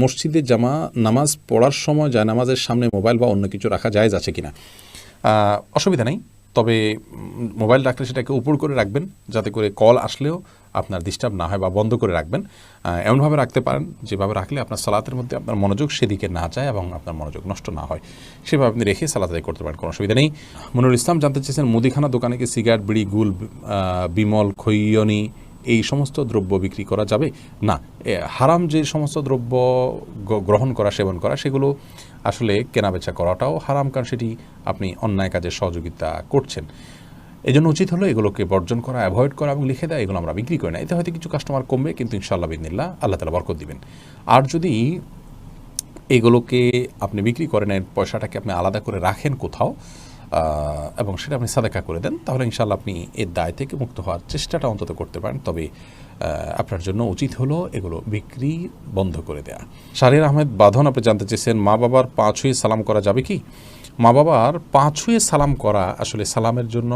মসজিদে জামা, নামাজ পড়ার সময় যায়, নামাজের সামনে মোবাইল বা অন্য কিছু রাখা যায় আছে কিনা? অসুবিধা নেই। তবে মোবাইল রাখলে সেটাকে উপর করে রাখবেন, যাতে করে কল আসলেও আপনার ডিস্টার্ব না হয় বা বন্ধ করে রাখবেন। এমনভাবে রাখতে পারেন, যেভাবে রাখলে আপনার সালাতের মধ্যে আপনার মনোযোগ সেদিকে না যায় এবং আপনার মনোযোগ নষ্ট না হয়। সেভাবে আপনি রেখে সালাত করতে পারেন, কোনো অসুবিধা নেই। মনুর ইসলাম জানতে চেয়েছেন, মুদিখানা দোকানে কি সিগারেট, বিড়ি, গুল বিমল, খৈয়নি এই সমস্ত দ্রব্য বিক্রি করা যাবে? না হারাম যে সমস্ত দ্রব্য গ্রহণ করা, সেবন করা, সেগুলো আসলে কেনাবেচা করাটাও হারাম কারণ সেটি আপনি অন্যায় কাজে সহযোগিতা করছেন। এই জন্য উচিত হলো এগুলোকে বর্জন করা, অ্যাভয়েড করা এবং লিখে দেয় এগুলো আমরা বিক্রি করি না। এতে হয়তো কিছু কাস্টমার কমবে, কিন্তু ইনশাআল্লাহ বিদিনিল্লাহ আল্লাহ তালা বরকত দিবেন। আর যদি এগুলোকে আপনি বিক্রি করেন, এর পয়সাটাকে আপনি আলাদা করে রাখেন কোথাও এবং সেটা আপনি সাদাকা করে দেন, তাহলে ইনশাল্লাহ আপনি এর দায় থেকে মুক্ত হওয়ার চেষ্টাটা অন্তত করতে পারেন। তবে আপনার জন্য উচিত হলো এগুলো বিক্রি বন্ধ করে দেয়া। শারির আহমেদ বাঁধন, আপনি জানতে চেয়েছেন, মা বাবার পা ছুঁয়ে সালাম করা যাবে কি? মা বাবার পা ছুঁয়ে সালাম করা আসলে সালামের জন্য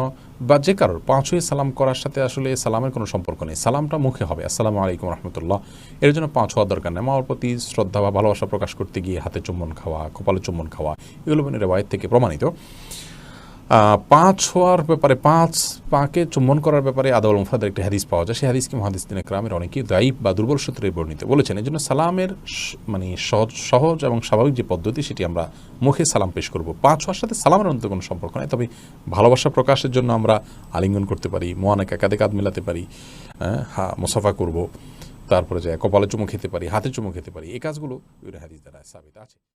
বা যে কারোর পা ছুঁয়ে সালাম করার সাথে আসলে সালামের কোনো সম্পর্ক নেই। সালামটা মুখে হবে। আসসালামু আলাইকুম রহমতুল্লাহ। এর জন্য পা ছোঁয়ার দরকার নেই। মার প্রতি শ্রদ্ধা বা ভালোবাসা প্রকাশ করতে গিয়ে হাতে চুম্বন খাওয়া, কপালে চুম্বন খাওয়া, এগুলো মানে রেওয়ায়ত থেকে প্রমাণিত। আহ, পা ছোঁয়ার ব্যাপারে পাঁচ পাকে চুম্বন করার ব্যাপারে আদাউল মুফাদের একটি হাদিস পাওয়া যায়। সেই হাদিসকে মহাদিস দিনে গ্রামের অনেকেই দায়ী বা দুর্বল সূত্রে বর্ণিত বলেছেন। এই জন্য সালামের মানে সহজ সহজ এবং স্বাভাবিক যে পদ্ধতি সেটি আমরা মুখে সালাম পেশ করব। পাঁচ ছোঁয়ার সাথে সালামের অন্তত কোনো সম্পর্ক নেই তবে ভালোবাসা প্রকাশের জন্য আমরা আলিঙ্গন করতে পারি মোয়ানাকে কাঁধে কাঁধ মেলাতে পারি হ্যাঁ, হা মুসাফা করব তারপরে যায় কপালে চুমু খেতে পারি হাতে চুমু খেতে পারি এই কাজগুলো হাদিস দ্বারা সাবিত আছে।